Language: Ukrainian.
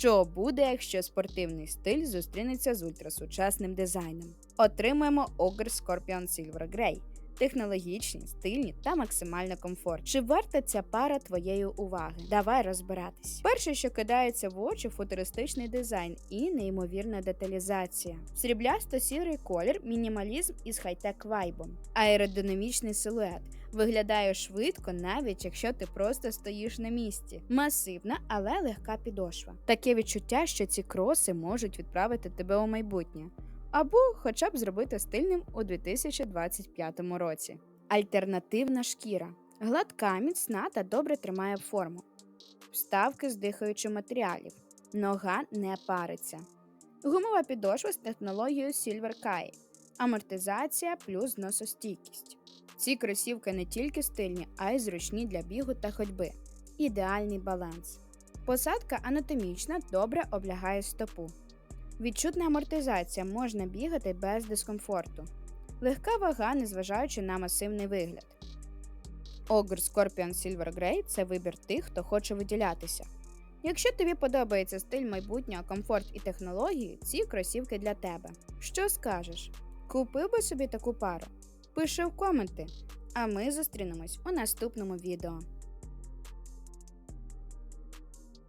Що буде, якщо спортивний стиль зустрінеться з ультрасучасним дизайном? Отримаємо Ogre Scorpion Silver Grey. Технологічні, стильні та максимально комфортні. Чи варта ця пара твоєї уваги? Давай розбиратись. Перше, що кидається в очі, футуристичний дизайн і неймовірна деталізація. Сріблясто-сірий колір, мінімалізм із хай-тек вайбом, аеродинамічний силует. Виглядає швидко, навіть якщо ти просто стоїш на місці. Масивна, але легка підошва. Таке відчуття, що ці кроси можуть відправити тебе у майбутнє. Або хоча б зробити стильним у 2025 році. Альтернативна шкіра. Гладка, міцна та добре тримає форму. Вставки з дихаючих матеріалів. Нога не париться. Гумова підошва з технологією Silver Kai. Амортизація плюс зносостійкість. Ці кросівки не тільки стильні, а й зручні для бігу та ходьби. Ідеальний баланс. Посадка анатомічна добре облягає стопу. Відчутна амортизація можна бігати без дискомфорту. Легка вага, незважаючи на масивний вигляд. Ogre Scorpion Silver Grey – це вибір тих, хто хоче виділятися. Якщо тобі подобається стиль майбутнього, комфорт і технології, ці кросівки для тебе. Що скажеш? Купив би собі таку пару? Пиши в коменти, а ми зустрінемось у наступному відео.